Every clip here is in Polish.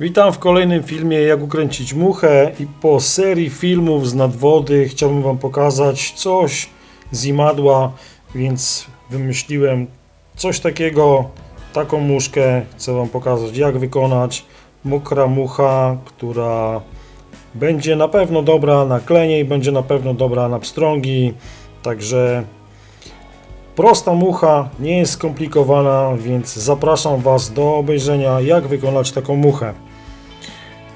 Witam w kolejnym filmie Jak ukręcić muchę i po serii filmów z nadwody chciałbym Wam pokazać coś z imadła, więc wymyśliłem coś takiego, taką muszkę chcę Wam pokazać jak wykonać. Mokra mucha, która będzie na pewno dobra na klenie i będzie na pewno dobra na pstrągi, także Prosta mucha, nie jest skomplikowana, więc zapraszam Was do obejrzenia, jak wykonać taką muchę.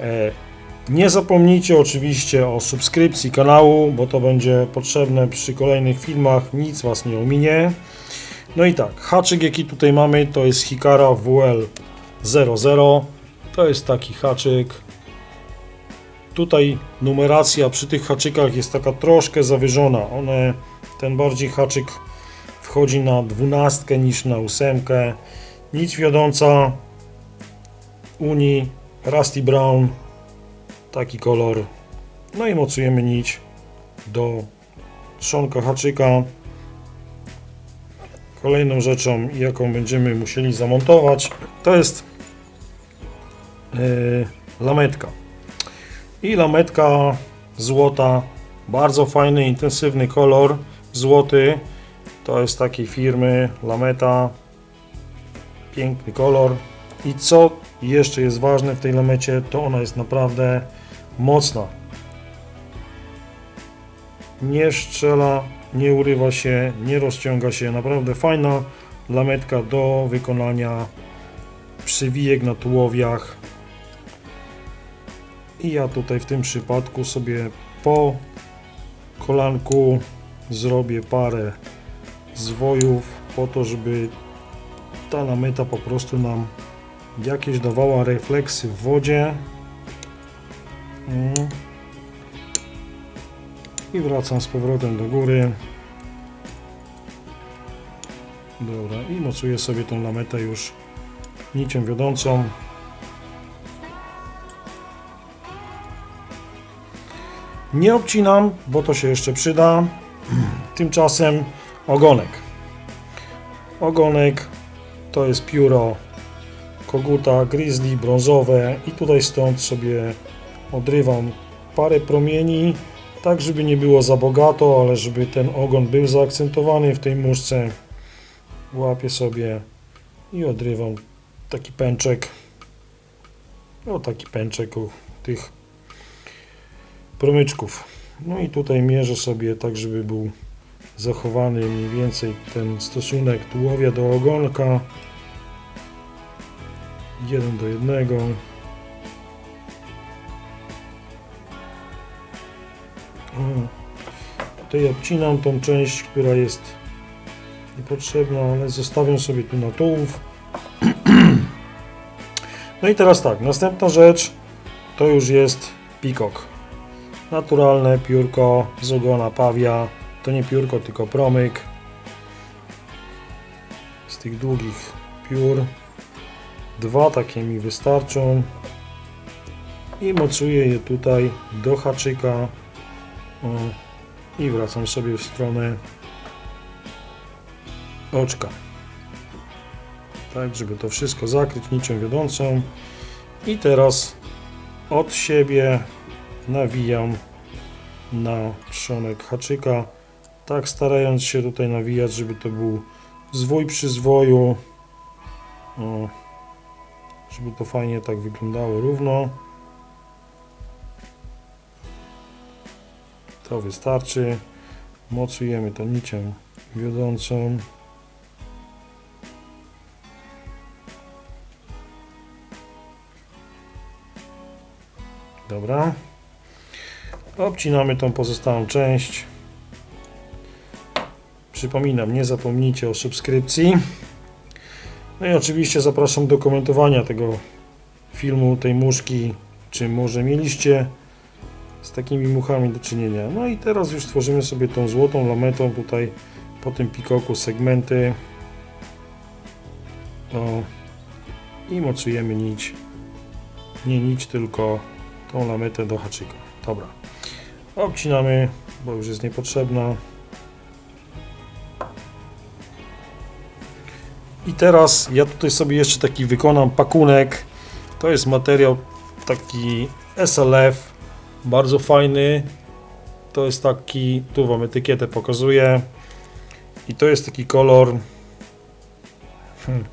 E, Nie zapomnijcie oczywiście o subskrypcji kanału, bo to będzie potrzebne przy kolejnych filmach, nic Was nie ominie. No i tak, haczyk jaki tutaj mamy to jest Hikara WL00. To jest taki haczyk. Tutaj numeracja przy tych haczykach jest taka troszkę zawyżona. One, ten bardziej haczyk wchodzi na dwunastkę niż na ósemkę. Nic wiodąca Uni Rusty Brown taki kolor. No i mocujemy nić do trzonka haczyka. Kolejną rzeczą, jaką będziemy musieli zamontować, to jest yy, lametka. I lametka złota, bardzo fajny, intensywny kolor, złoty. To jest takiej firmy Lameta. Piękny kolor. I co jeszcze jest ważne w tej lamecie, to ona jest naprawdę mocna. Nie strzela, nie urywa się, nie rozciąga się. Naprawdę fajna lametka do wykonania przywijek na tułowiach. I ja tutaj w tym przypadku sobie po kolanku zrobię parę zwojów po to, żeby ta lameta po prostu nam jakieś dawała refleksy w wodzie. Mm. I wracam z powrotem do góry. Dobra, i mocuję sobie tą lametę już nicią wiodącą. Nie obcinam, bo to się jeszcze przyda. Tymczasem ogonek. Ogonek to jest pióro koguta grizzly brązowe i tutaj stąd sobie odrywam parę promieni, tak żeby nie było za bogato, ale żeby ten ogon był zaakcentowany w tej muszce. Łapię sobie i odrywam taki pęczek. O taki pęczek u tych promyczków. No i tutaj mierzę sobie tak, żeby był zachowany mniej więcej ten stosunek tułowia do ogonka. Jeden do jednego. O, Tutaj obcinam tą część, która jest niepotrzebna, ale zostawiam sobie tu na tułów. No i teraz tak, następna rzecz to już jest pikok. Naturalne piórko z ogona pawia. To nie piórko, tylko promyk. Z tych długich piór. Dwa takie mi wystarczą. I mocuję je tutaj do haczyka. O, I wracam sobie w stronę oczka. Tak, żeby to wszystko zakryć nicią wiodącą. I teraz od siebie nawijam na trzonek haczyka. Tak starając się tutaj nawijać, żeby to był zwój przy zwoju. O, żeby to fajnie tak wyglądało równo. To wystarczy. Mocujemy to nicią wiodącą. Dobra. Obcinamy tą pozostałą część. Przypominam, nie zapomnijcie o subskrypcji. No i oczywiście zapraszam do komentowania tego filmu, tej muszki, czy może mieliście z takimi muchami do czynienia. No i teraz już tworzymy sobie tą złotą lametą tutaj po tym pikoku segmenty. O, I mocujemy nić. Nie nić, tylko tą lametę do haczyka. Dobra. Obcinamy, bo już jest niepotrzebna. I teraz ja tutaj sobie jeszcze taki wykonam pakunek To jest materiał taki SLF, bardzo fajny. To jest taki, tu wam etykietę pokazuję. I to jest taki kolor. Hmm,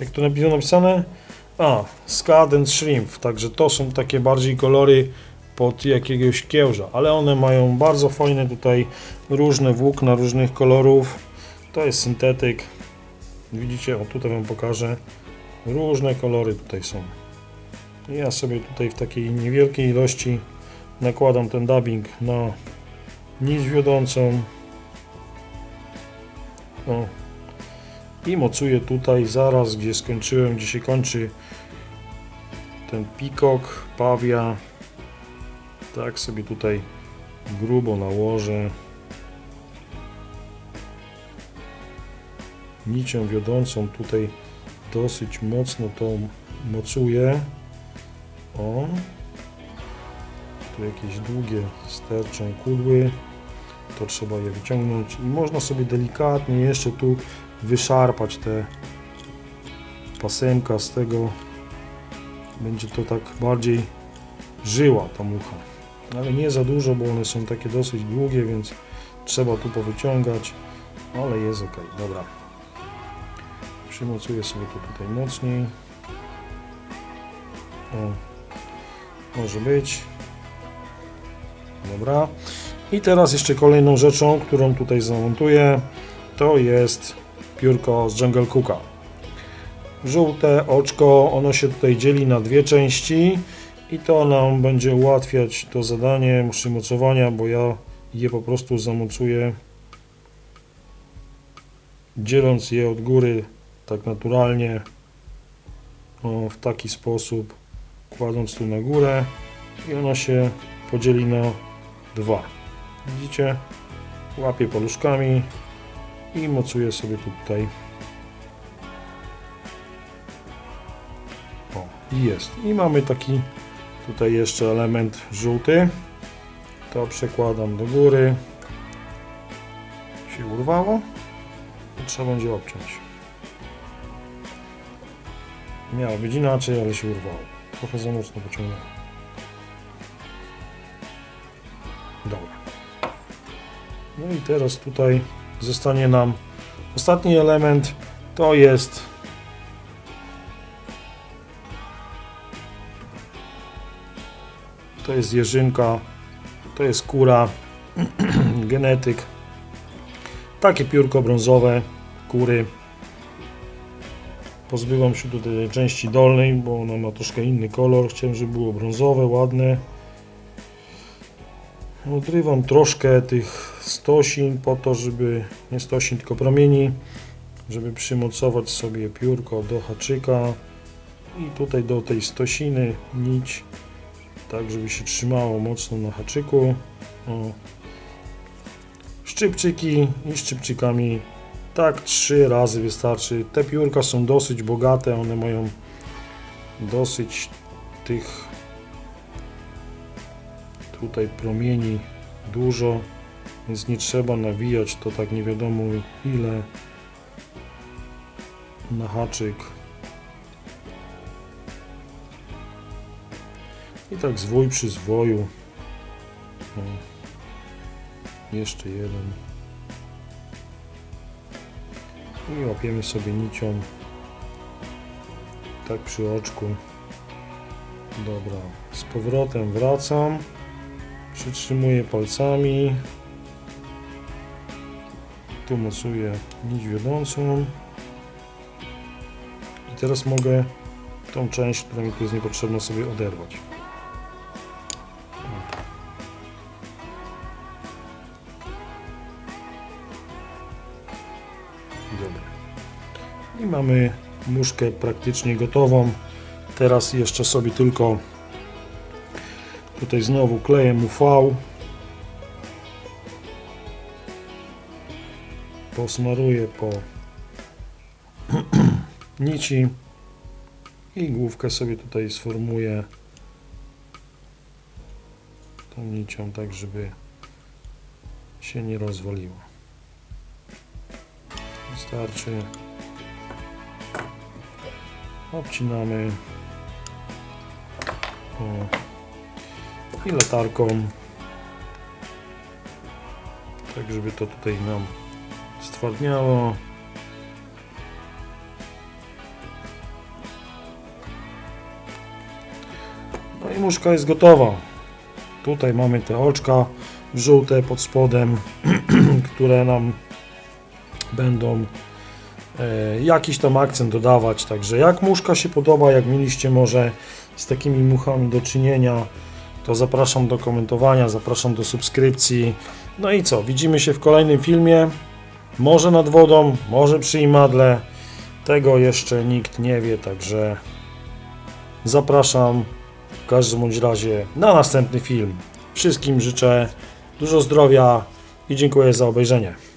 jak napi- napisane? A, Scad and Shrimp. Także to są takie bardziej kolory pod jakiegoś kiełża, ale one mają bardzo fajne tutaj różne włókna różnych kolorów. To jest syntetyk. Widzicie, o tutaj wam pokażę. Różne kolory tutaj są. Ja sobie tutaj w takiej niewielkiej ilości nakładam ten dubbing na nić wiodącą. O. I mocuję tutaj zaraz, gdzie skończyłem, gdzie się kończy ten pikok, pawia. Tak sobie tutaj grubo nałożę. Nicią wiodącą tutaj dosyć mocno to mocuję. O. Tu jakieś długie sterczą kudły. To trzeba je wyciągnąć i można sobie delikatnie jeszcze tu wyszarpać te pasemka z tego. Będzie to tak bardziej żyła ta mucha. Ale nie za dużo, bo one są takie dosyć długie, więc trzeba tu powyciągać. Ale jest ok. Dobra. Przymocuję sobie to tutaj mocniej. O, może być. Dobra. I teraz jeszcze kolejną rzeczą, którą tutaj zamontuję, to jest piórko z Jungle Cooka. Żółte oczko, ono się tutaj dzieli na dwie części i to nam będzie ułatwiać to zadanie przymocowania, bo ja je po prostu zamocuję dzieląc je od góry tak naturalnie o, w taki sposób kładąc tu na górę i ona się podzieli na dwa. Widzicie? Łapię paluszkami i mocuję sobie tutaj. O i jest. I mamy taki tutaj jeszcze element żółty. To przekładam do góry. Się urwało. Trzeba będzie obciąć miało być inaczej, ale się urwało. Trochę za mocno pociągnąłem dobra. No i teraz tutaj zostanie nam ostatni element. To jest to jest jeżynka to jest kura genetyk. Takie piórko brązowe kury pozbywam się tutaj tej części dolnej bo ona ma troszkę inny kolor. Chciałem żeby było brązowe, ładne. Odrywam troszkę tych stosin po to, żeby nie stosin, tylko promieni żeby przymocować sobie piórko do haczyka. I tutaj do tej stosiny nić tak żeby się trzymało mocno na haczyku. O. szczypczyki i szczypczykami tak trzy razy wystarczy. Te piórka są dosyć bogate one mają dosyć tych tutaj promieni dużo więc nie trzeba nawijać to tak nie wiadomo ile na haczyk. I tak zwój przy zwoju. O, jeszcze jeden i łapiemy sobie nicią. Tak przy oczku. Dobra z powrotem wracam. Przytrzymuję palcami. Tu mocuję nić wiodącą. I teraz mogę tą część, która mi tu jest niepotrzebna sobie oderwać mamy muszkę praktycznie gotową. Teraz jeszcze sobie tylko tutaj znowu klejem UV posmaruję po nici i główkę sobie tutaj sformuję tą nicią tak, żeby się nie rozwaliło. Wystarczy. Obcinamy O. I latarką. Tak, żeby to tutaj nam stwardniało. No i muszka jest gotowa. Tutaj mamy te oczka żółte pod spodem, które nam będą jakiś tam akcent dodawać. Także jak muszka się podoba, jak mieliście może z takimi muchami do czynienia, to zapraszam do komentowania, zapraszam do subskrypcji. No i co, widzimy się w kolejnym filmie. Może nad wodą, może przy imadle. Tego jeszcze nikt nie wie, także zapraszam w każdym bądź razie na następny film. Wszystkim życzę dużo zdrowia i dziękuję za obejrzenie.